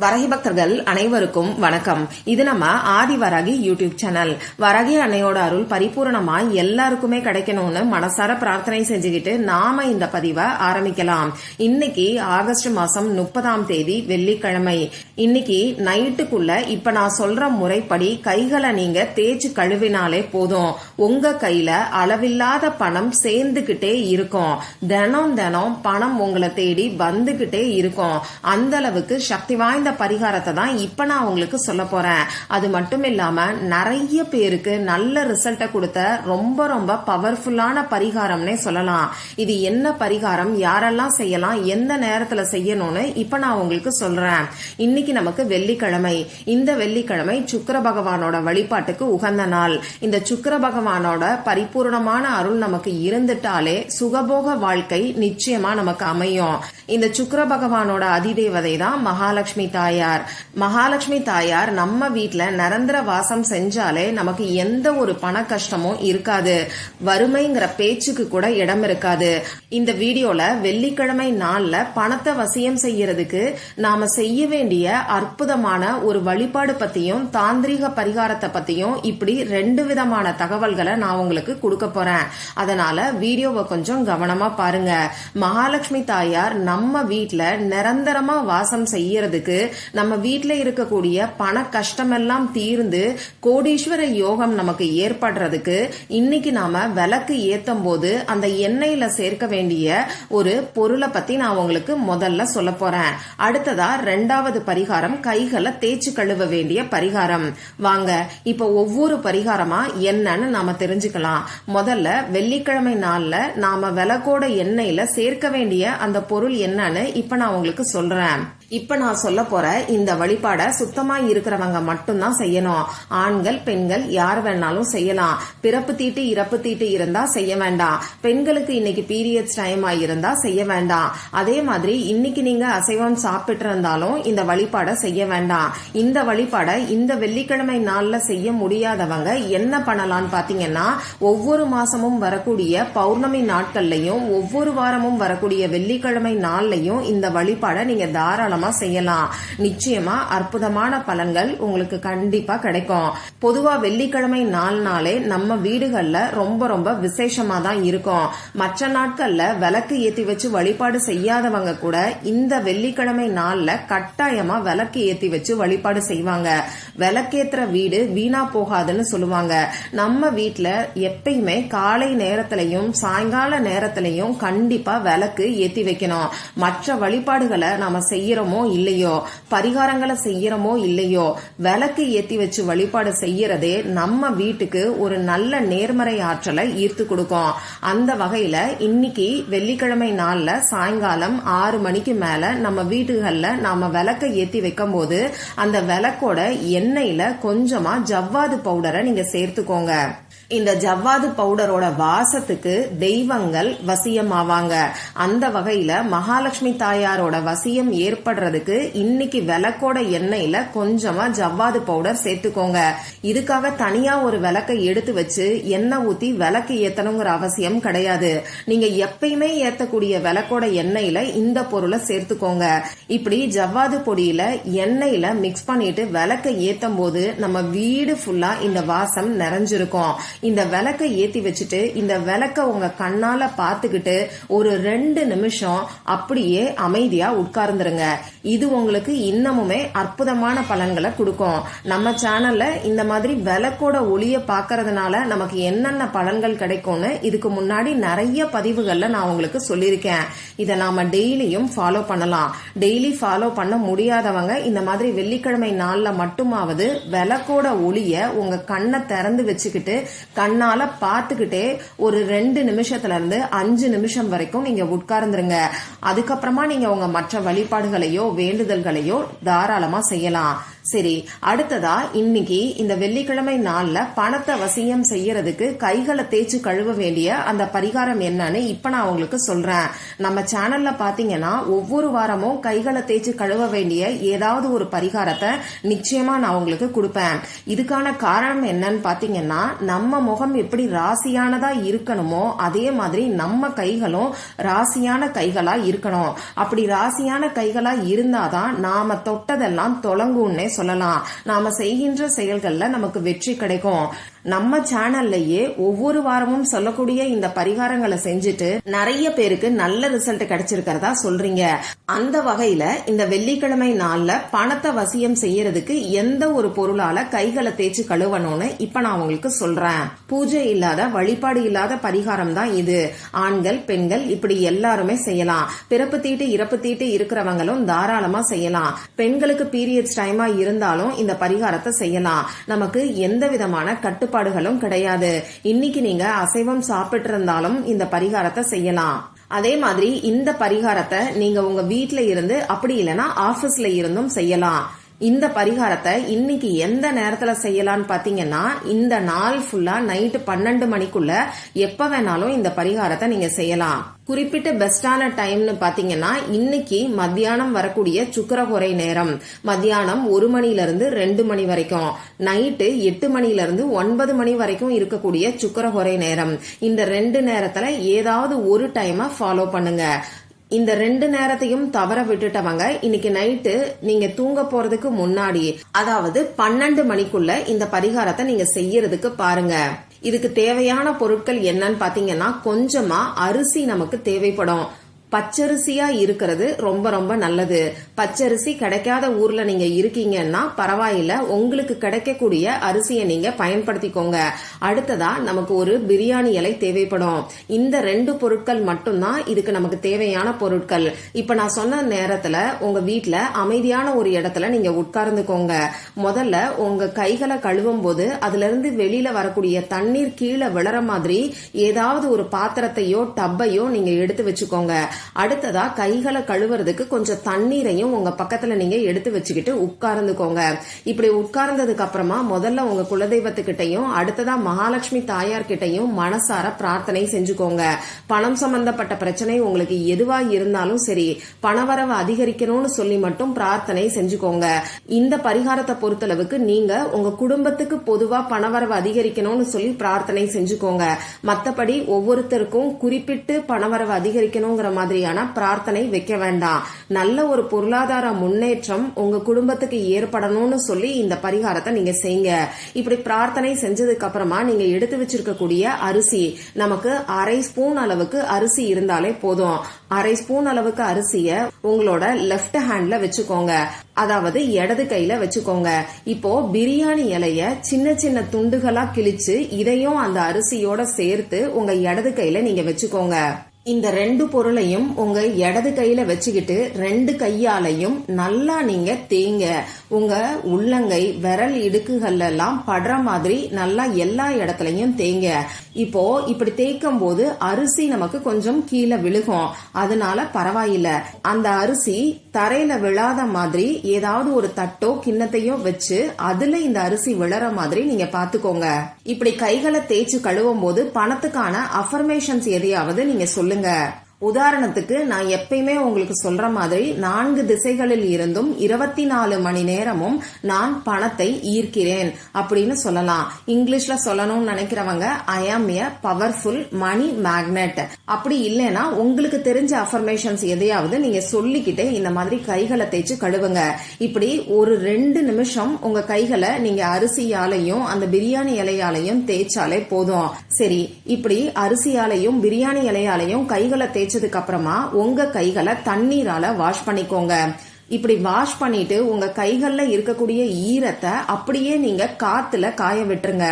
வரகி பக்தர்கள் அனைவருக்கும் வணக்கம். இது நம்ம ஆதி வரகி யூடியூப் சேனல். வரகி அன்னையோட அருள் பரிபூரணமா எல்லாருக்குமே கிடைக்கணும்னு மனசார பிரார்த்தனை செஞ்சுக்கிட்டு நாம இந்த பதிவை ஆரம்பிக்கலாம். இன்னைக்கு ஆகஸ்ட் மாசம் முப்பதாம் தேதி வெள்ளிக்கிழமை. இன்னைக்கு நைட்டுக்குள்ள இப்ப நான் சொல்ற முறைப்படி கைகளை நீங்க தேய்ச்சி கழுவினாலே போதும். உங்க கையில அளவில்லாத பணம் சேர்ந்துகிட்டே இருக்கும். தினம் தினம் பணம் உங்களை தேடி வந்துகிட்டே இருக்கும். அந்த அளவுக்கு சக்தி வாய்ந்த பரிகாரத்தை தான் இப்ப நான் உங்களுக்கு சொல்ல போறேன். அது மட்டும் இல்லாம நிறைய பேருக்கு நல்ல ரிசல்ட்டை கொடுத்த ரொம்ப ரொம்ப பவர்ஃபுல்லான பரிகாரம்னே சொல்லலாம். இது என்ன பரிகாரம்? யாரெல்லாம் செய்யலாம்? எந்த நேரத்துல செய்யணும்னு இப்ப நான் உங்களுக்கு சொல்றேன். இன்னைக்கு நமக்கு வெள்ளிக்கிழமை. இந்த வெள்ளிக்கிழமை சுக்கர பகவானோட வழிபாட்டுக்கு உகந்த நாள். இந்த சுக்கர பகவானோட பரிபூர்ணமான அருள் நமக்கு இருந்துட்டாலே சுகபோக வாழ்க்கை நிச்சயமா நமக்கு அமையும். இந்த சுக்கர பகவானோட அதிதேவதை தான் மகாலட்சுமி தாயார். மகாலட்சுமி தாயார் நம்ம வீட்டில் நிரந்தர வாசம் செஞ்சாலே நமக்கு எந்த ஒரு பண கஷ்டமும் இருக்காது. வறுமைங்கிற பேச்சுக்கு கூட இடம் இருக்காது. இந்த வீடியோல வெள்ளிக்கிழமை நாள்ல பணத்தை வசியம் செய்யறதுக்கு நாம செய்ய வேண்டிய அற்புதமான ஒரு வழிபாடு பத்தியும் தாந்திரிக பரிகாரத்தை பத்தியும் இப்படி ரெண்டு விதமான தகவல்களை நான் உங்களுக்கு கொடுக்க போறேன். அதனால வீடியோவை கொஞ்சம் கவனமா பாருங்க. மகாலட்சுமி தாயார் நம்ம வீட்டுல நிரந்தரமா வாசம் செய்யறதுக்கு நம்ம வீட்டில் இருக்கக்கூடிய பண கஷ்டமெல்லாம் தீர்ந்து கோடீஸ்வர யோகம் நமக்கு ஏற்படுறதுக்கு இன்னைக்கு நாம விளக்கு ஏத்தும் போது அந்த எண்ணெயில சேர்க்க வேண்டிய ஒரு பொருளை பத்தி நான் உங்களுக்கு முதல்ல சொல்ல போறேன். அடுத்ததா ரெண்டாவது பரிகாரம் கைகளை தேய்ச்சி கழுவ வேண்டிய பரிகாரம். வாங்க இப்ப ஒவ்வொரு பரிகாரமா என்னன்னு நாம தெரிஞ்சுக்கலாம். முதல்ல வெள்ளிக்கிழமை நாள்ல நாம விளக்கோட எண்ணெயில சேர்க்க வேண்டிய அந்த பொருள் என்னன்னு இப்ப நான் உங்களுக்கு சொல்றேன். இப்ப நான் சொல்ல போற இந்த வழிபாட சுத்தமா இருக்கிறவங்க மட்டும்தான் செய்யணும். ஆண்கள் பெண்கள் யார் வேணாலும் செய்யலாம். பிறப்பு தீட்டு இறப்பு தீட்டு இருந்தா செய்ய வேண்டாம். பெண்களுக்கு இன்னைக்கு பீரியட்ஸ் டைம் இருந்தா செய்ய வேண்டாம். அதே மாதிரி இன்னைக்கு நீங்க அசைவம் சாப்பிட்டு இருந்தாலும் இந்த வழிபாட செய்ய வேண்டாம். இந்த வழிபாட இந்த வெள்ளிக்கிழமை நாள்ல செய்ய முடியாதவங்க என்ன பண்ணலாம்னு பாத்தீங்கன்னா ஒவ்வொரு மாசமும் வரக்கூடிய பௌர்ணமி நாட்கள்லயும் ஒவ்வொரு வாரமும் வரக்கூடிய வெள்ளிக்கிழமை நாள்லயும் இந்த வழிபாட நீங்க தாராளமா செய்யலாம். நிச்சயமா அற்புதமான பலன்கள் உங்களுக்கு கண்டிப்பா கிடைக்கும். பொதுவா வெள்ளிக்கிழமை நாள் நாளே நம்ம வீடுகள்ல ரொம்ப ரொம்ப விசேஷமா தான் இருக்கும். மற்ற நாட்கள்ல விளக்கு ஏத்தி வச்சு வழிபாடு செய்யாதவங்க கூட இந்த வெள்ளிக்கிழமை நாள்ல கட்டாயமா விளக்கு ஏத்தி வச்சு வழிபாடு செய்வாங்க. விளக்கேத்துற வீடு வீணா போகாதுன்னு சொல்லுவாங்க. நம்ம வீட்டுல எப்பயுமே காலை நேரத்திலையும் சாயங்கால நேரத்திலையும் கண்டிப்பா விளக்கு ஏத்தி வைக்கணும். மற்ற வழிபாடுகளை நாம செய்யறோம் இல்லையோ? பரிகாரங்களை செய்யறோமோ இல்லையோ? விளக்கு ஏத்தி வச்சு வழிபாடு செய்யறதே நம்ம வீட்டுக்கு ஒரு நல்ல நேர்மறை ஆற்றலை ஈர்த்து கொடுக்கும். அந்த வகையில இன்னைக்கு வெள்ளிக்கிழமை நாள்ல சாயங்காலம் ஆறு மணிக்கு மேல நம்ம வீடுகள்ல நாம விளக்க ஏத்தி வைக்கும் போது அந்த விளக்கோட எண்ணெயில கொஞ்சமா ஜவ்வாது பவுடரை நீங்க சேர்த்துக்கோங்க. இந்த ஜவ்வாது பவுடரோட வாசத்துக்கு தெய்வங்கள் வசியமாவாங்க. அந்த வகையில மகாலட்சுமி தாயாரோட வசியம் ஏற்படுறதுக்கு இன்னைக்கு விளக்கோட எண்ணெயில கொஞ்சமா ஜவ்வாது பவுடர் சேர்த்துக்கோங்க. இதுக்காக தனியா ஒரு விளக்கை எடுத்து வச்சு எண்ணெய் ஊத்தி விளக்கு ஏத்தணுங்கிற அவசியம் கிடையாது. நீங்க எப்பயுமே ஏத்தக்கூடிய விளக்கோட எண்ணெயில இந்த பொருளை சேர்த்துக்கோங்க. இப்படி ஜவ்வாது பொடியில எண்ணெயில மிக்ஸ் பண்ணிட்டு விளக்கை ஏத்தும் போது நம்ம வீடு ஃபுல்லா இந்த வாசம் நிறைஞ்சிருக்கும். இந்த விளக்கை ஏத்தி வச்சுட்டு இந்த விளக்க உங்க கண்ணால பாத்துக்கிட்டு ஒரு ரெண்டு நிமிஷம் அப்படியே அமைதியா உட்கார்ந்துருங்க. இது உங்களுக்கு இன்னமுமே அற்புதமான பலன்களை கொடுக்கும். நம்ம சேனல்ல இந்த மாதிரி விளக்கோட ஒளிய பாக்குறதுனால நமக்கு என்னென்ன பலன்கள் கிடைக்கும்னு இதுக்கு முன்னாடி நிறைய பதிவுகள்ல நான் உங்களுக்கு சொல்லியிருக்கேன். இதை நாம டெய்லியும் ஃபாலோ பண்ணலாம். டெய்லி ஃபாலோ பண்ண முடியாதவங்க இந்த மாதிரி வெள்ளிக்கிழமை நாள்ல மட்டுமாவது விளக்கோட ஒளிய உங்க கண்ணை திறந்து வச்சுக்கிட்டு கண்ணால பார்த்துக்கிட்டே ஒரு ரெண்டு நிமிஷத்துல இருந்து அஞ்சு நிமிஷம் வரைக்கும் நீங்க உட்கார்ந்துருங்க. அதுக்கப்புறமா நீங்க உங்க மற்ற வழிபாடுகளையோ வேண்டுதல்களையோ தாராளமா செய்யலாம். சரி அடுத்ததா இன்னைக்கு இந்த வெள்ளிக்கிழமை நாள்ல பணத்தை வசியம் செய்யறதுக்கு கைகளை தேய்ச்சு கழுவ வேண்டிய அந்த பரிகாரம் என்னன்னு இப்ப நான் உங்களுக்கு சொல்றேன். நம்ம சேனல்ல பாத்தீங்கன்னா ஒவ்வொரு வாரமும் கைகளை தேய்ச்சு கழுவ வேண்டிய ஏதாவது ஒரு பரிகாரத்தை நிச்சயமா நான் உங்களுக்கு கொடுப்பேன். இதுக்கான காரணம் என்னன்னு பாத்தீங்கன்னா நம்ம முகம் எப்படி ராசியானதா இருக்கணுமோ அதே மாதிரி நம்ம கைகளும் ராசியான கைகளா இருக்கணும். அப்படி ராசியான கைகளா இருந்தாதான் நாம தொட்டதெல்லாம் தொலங்கும்னே சொல்லலாம். நாம செய்கின்ற செயல்கள்ல நமக்கு வெற்றி கிடைக்கும். நம்ம சேனல்லையே ஒவ்வொரு வாரமும் சொல்லக்கூடிய இந்த பரிகாரங்களை செஞ்சுட்டு நிறைய பேருக்கு நல்ல ரிசல்ட் கிடைச்சிருக்கிறதா சொல்றீங்க. அந்த வகையில இந்த வெள்ளிக்கிழமை நாள்ல பணத்தை வசியம் செய்யறதுக்கு எந்த ஒரு பொருளால கைகளை தேய்ச்சி கழுவணும்னு இப்ப நான் உங்களுக்கு சொல்றேன். பூஜை இல்லாத வழிபாடு இல்லாத பரிகாரம் தான் இது. ஆண்கள் பெண்கள் இப்படி எல்லாருமே செய்யலாம். பிறப்பு தீட்டு இறப்பு தீட்டு இருக்கிறவங்களும் தாராளமா செய்யலாம். பெண்களுக்கு பீரியட்ஸ் டைமா இருந்தாலும் இந்த பரிகாரத்தை செய்யலாம். நமக்கு எந்த விதமான கட்டுப்பாடுகளும் கிடையாது. இன்னைக்கு நீங்க அசைவம் சாப்பிட்டு இருந்தாலும் இந்த பரிகாரத்தை செய்யலாம். அதே மாதிரி இந்த பரிகாரத்தை நீங்க உங்க வீட்ல இருந்து அப்படி இல்லைன்னா ஆபீஸ்ல இருந்தும் செய்யலாம். இந்த பரிகாரத்தை இன்னைக்கு எந்த நேரத்துல செய்யலான்னு பாத்தீங்கன்னா இந்த நாள் ஃபுல்லா நைட்டு பன்னெண்டு மணிக்குள்ள எப்ப வேணாலும் இந்த பரிகாரத்தை நீங்க செய்யலாம். குறிப்பிட்ட பெஸ்டான டைம்னு பாத்தீங்கன்னா இன்னைக்கு மத்தியானம் வரக்கூடிய சுக்கரகுறை நேரம். மத்தியானம் ஒரு மணில இருந்து ரெண்டு மணி வரைக்கும். நைட்டு எட்டு மணில இருந்து ஒன்பது மணி வரைக்கும் இருக்கக்கூடிய சுக்கரகுறை நேரம். இந்த ரெண்டு நேரத்துல ஏதாவது ஒரு டைமை ஃபாலோ பண்ணுங்க. இந்த ரெண்டு நேரத்தையும் தவற விட்டுட்டவங்க இன்னைக்கு நைட்டு நீங்க தூங்க போறதுக்கு முன்னாடி அதாவது பன்னெண்டு மணிக்குள்ள இந்த பரிகாரத்தை நீங்க செய்யறதுக்கு பாருங்க. இதுக்கு தேவையான பொருட்கள் என்னன்னு பாத்தீங்கன்னா கொஞ்சமா அரிசி நமக்கு தேவைப்படும். பச்சரிசியா இருக்கிறது. ரொம்ப ரொம்ப நல்லது. பச்சரிசி கிடைக்காத ஊர்ல நீங்க இருக்கீங்கன்னா பரவாயில்ல. உங்களுக்கு கிடைக்கக்கூடிய அரிசியை நீங்க பயன்படுத்திக்கோங்க. அடுத்ததா நமக்கு ஒரு பிரியாணி இலை தேவைப்படும். இந்த ரெண்டு பொருட்கள் மட்டும்தான் இதுக்கு நமக்கு தேவையான பொருட்கள். இப்ப நான் சொன்ன நேரத்துல உங்க வீட்டுல அமைதியான ஒரு இடத்துல நீங்க உட்கார்ந்துக்கோங்க. முதல்ல உங்க கைகளை கழுவும் போது அதுல இருந்து வெளியில வரக்கூடிய தண்ணீர் கீழே விழற மாதிரி ஏதாவது ஒரு பாத்திரத்தையோ டப்பையோ நீங்க எடுத்து வச்சுக்கோங்க. அடுத்ததா கைகளை கழுவுறதுக்கு கொஞ்சம் தண்ணீரையும் உங்க பக்கத்துல நீங்க எடுத்து வச்சுக்கிட்டு உட்கார்ந்துக்கோங்க. இப்படி உட்கார்ந்ததுக்கு அப்புறமா முதல்ல உங்க குலதெய்வத்துக்கிட்டையும் அடுத்ததா மகாலட்சுமி தாயார் கிட்டையும் மனசார பிரார்த்தனை செஞ்சுக்கோங்க. பணம் சம்பந்தப்பட்ட பிரச்சனை உங்களுக்கு எதுவா இருந்தாலும் சரி பணவரவு அதிகரிக்கணும்னு சொல்லி மட்டும் பிரார்த்தனை செஞ்சுக்கோங்க. இந்த பரிகாரத்தை பொறுத்தளவுக்கு நீங்க உங்க குடும்பத்துக்கு பொதுவா பணவரவு அதிகரிக்கணும்னு சொல்லி பிரார்த்தனை செஞ்சுக்கோங்க. மத்தபடி ஒவ்வொருத்தருக்கும் குறிப்பிட்டு பணவரவு அதிகரிக்கணுங்கிற மாதிரி மாதிரியான பிரார்த்தனை வைக்க வேண்டாம். நல்ல ஒரு பொருளாதார முன்னேற்றம் உங்க குடும்பத்துக்கு ஏற்படணும்னு சொல்லி இந்த பரிகாரத்தை நீங்க செய்யுங்க. இப்படி பிரார்த்தனை செஞ்சதுக்கு அப்புறமா நீங்க எடுத்து வச்சிருக்கக்கூடிய அரிசி நமக்கு அரை ஸ்பூன் அளவுக்கு அரிசி இருந்தாலே போதும். அரை ஸ்பூன் அளவுக்கு அரிசிய உங்களோட லெஃப்ட் ஹேண்ட்ல வச்சுக்கோங்க. அதாவது இடது கையில வச்சுக்கோங்க. இப்போ பிரியாணி இலைய சின்ன சின்ன துண்டுகளா கிழிச்சு இதையும் அந்த அரிசியோட சேர்த்து உங்க இடது கையில நீங்க வச்சுக்கோங்க. இந்த ரெண்டு பொருளையும் உங்க இடது கையில வச்சுக்கிட்டு ரெண்டு கையாலையும் நல்லா நீங்க தேங்க உங்க உள்ளங்கை விரல் இடுக்குகள்ல எல்லாம் படுற மாதிரி நல்லா எல்லா இடத்துலயும் தேங்க இப்போ இப்படி தேய்க்கும் போது அரிசி நமக்கு கொஞ்சம் கீழே விழுகும். அதனால பரவாயில்ல. அந்த அரிசி தரையில விழாத மாதிரி ஏதாவது ஒரு தட்டோ கிண்ணத்தையோ வச்சு அதுல இந்த அரிசி விழற மாதிரி நீங்க பாத்துக்கோங்க. இப்படி கைகளை தேய்ச்சு கழுவும் போது பணத்துக்கான அஃபர்மேஷன்ஸ் எதையாவது நீங்க சொல்லுங்க. 应该 உதாரணத்துக்கு நான் எப்பயுமே உங்களுக்கு சொல்ற மாதிரி நான்கு திசைகளில் இருந்தும் இருபத்தி நாலு மணி நேரமும் நான் பணத்தை ஈர்க்கிறேன் அப்படின்னு சொல்லலாம். இங்கிலீஷ்ல சொல்லணும்னு நினைக்கிறவங்க ஐ ஆம் எ பவர்ஃபுல் மணி மேக்னெட் அப்படி இல்லைன்னா உங்களுக்கு தெரிஞ்ச அஃபர்மேஷன்ஸ் எதையாவது நீங்க சொல்லிக்கிட்டே இந்த மாதிரி கைகளை தேய்ச்சு கழுவுங்க. இப்படி ஒரு ரெண்டு நிமிஷம் உங்க கைகளை நீங்க அரிசியாலையும் அந்த பிரியாணி இலையாலையும் தேய்ச்சாலே போதும். சரி இப்படி அரிசியாலையும் பிரியாணி இலையாலையும் கைகளை தேய்ச்சி தேய்ச்சதுக்கு அப்புறமா உங்க கைகளை தண்ணீரால வாஷ் பண்ணிக்கோங்க. இப்படி வாஷ் பண்ணிட்டு உங்க கைகள்ல இருக்கக்கூடிய ஈரத்தை அப்படியே நீங்க காத்துல காய விட்டுருங்க.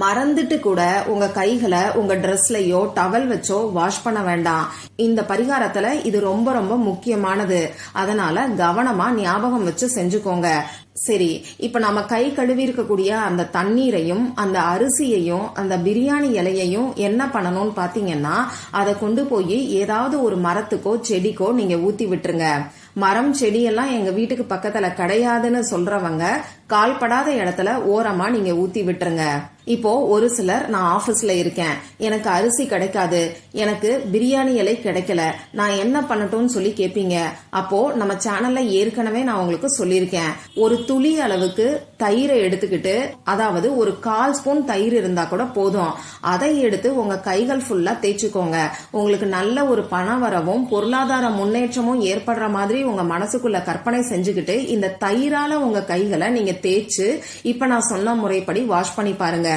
மறந்துட்டு கூட உங்க கைகளை உங்க ட்ரெஸ்லயோ டவல் வச்சோ வாஷ் பண்ண வேண்டாம். இந்த பரிகாரத்துல இது ரொம்ப ரொம்ப முக்கியமானது. அதனால கவனமா ஞாபகம் வச்சு செஞ்சுக்கோங்க. சரி இப்ப நம்ம கை கழுவி இருக்கக்கூடிய அந்த தண்ணீரையும் அந்த அரிசியையும் அந்த பிரியாணி இலையையும் என்ன பண்ணணும்னு பாத்தீங்கன்னா அதை கொண்டு போய் ஏதாவது ஒரு மரத்துக்கோ செடிக்கோ நீங்க ஊத்தி விட்டுருங்க. மரம் செடியெல்லாம் எங்க வீட்டுக்கு பக்கத்துல கிடையாதுன்னு சொல்றவங்க கால்படாத இடத்துல ஓரமா நீங்க ஊத்தி விட்டுருங்க. இப்போ ஒரு சிலர் நான் ஆபீஸ்ல இருக்கேன். எனக்கு அரிசி கிடைக்காது. எனக்கு பிரியாணி இலை கிடைக்கல. நான் என்ன பண்ணட்டும்னு சொல்லி கேப்பீங்க? அப்போ நம்ம சேனல்ல ஏற்கனவே நான் உங்களுக்கு சொல்லியிருக்கேன். ஒரு துளி அளவுக்கு தயிரை எடுத்துக்கிட்டு அதாவது ஒரு கால் ஸ்பூன் தயிர் இருந்தா கூட போதும். அதை எடுத்து உங்க கைகள் ஃபுல்லா தேய்ச்சிக்கோங்க. உங்களுக்கு நல்ல ஒரு பண வரவும் பொருளாதார முன்னேற்றமும் ஏற்படுற மாதிரி உங்க மனசுக்குள்ள கற்பனை செஞ்சுக்கிட்டு இந்த தயிரால உங்க கைகளை நீங்க தேய்ச்சு இப்ப நான் சொன்ன முறைப்படி வாஷ் பண்ணி பாருங்க.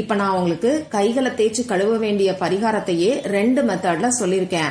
இப்ப நான் உங்களுக்கு கைகளை தேய்ச்சி கழுவ வேண்டிய பரிகாரத்தையே ரெண்டு மெத்தட்ல சொல்லியிருக்கேன்.